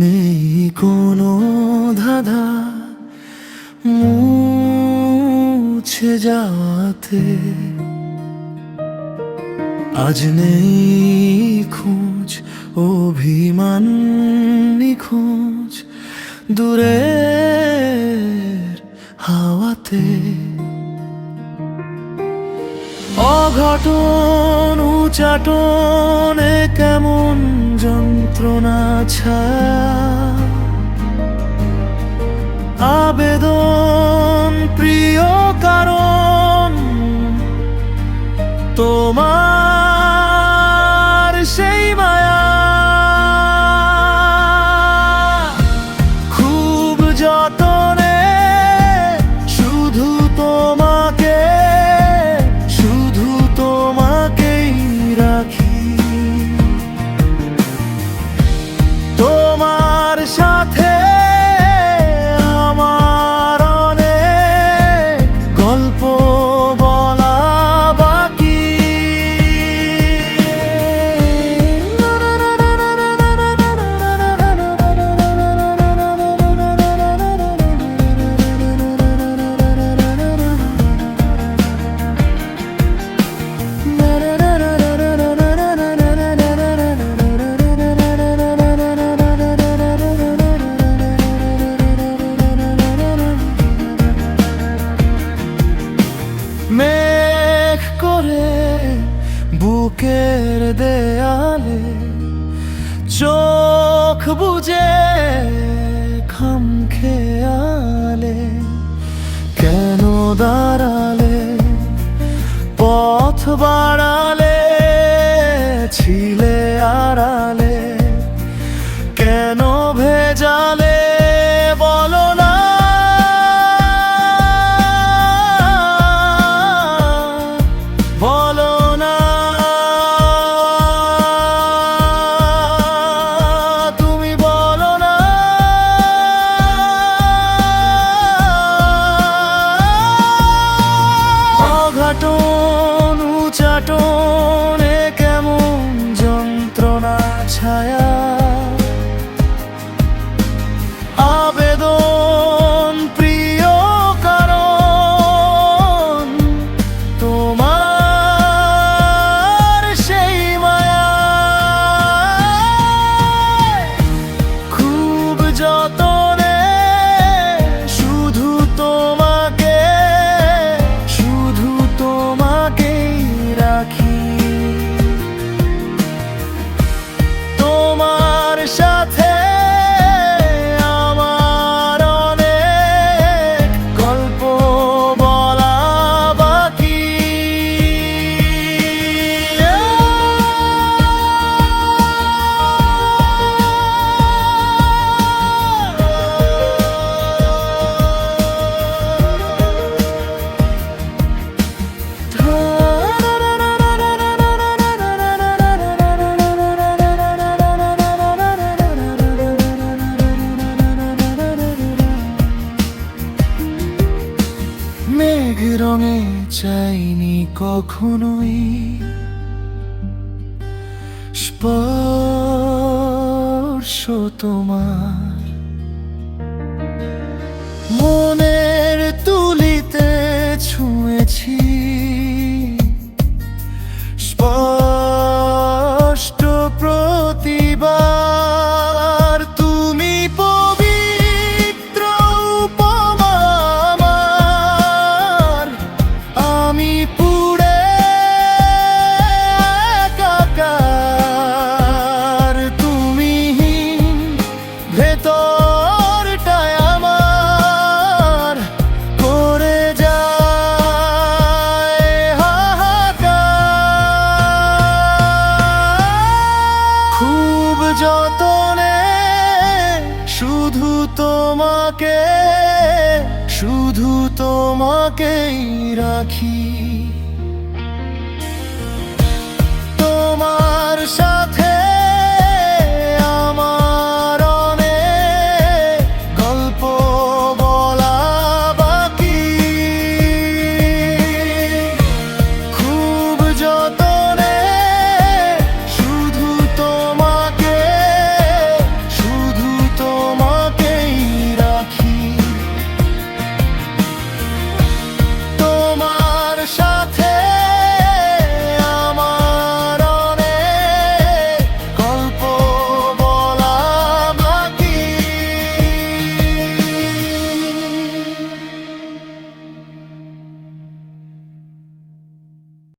নেই কোনো ধাঁধা, মুছে যাতে আজ নেই খোঁজ, অভিমান নিখোঁজ দূরে হাওয়াতে। অঘটন, উচাটনে কেমন যন্ত্রণা ছা আবেদন মেঘ করে বুকের দেয়ালে চোখ বুঝে খাম খেয়ালে কেন দাঁড়ালে পথ বাড়ালে মেঘ রঙে চাইনি কখনোই। স্পর্শ তোমার তোমাকে শুধু তোমাকেই রাখি। তোমার সাথে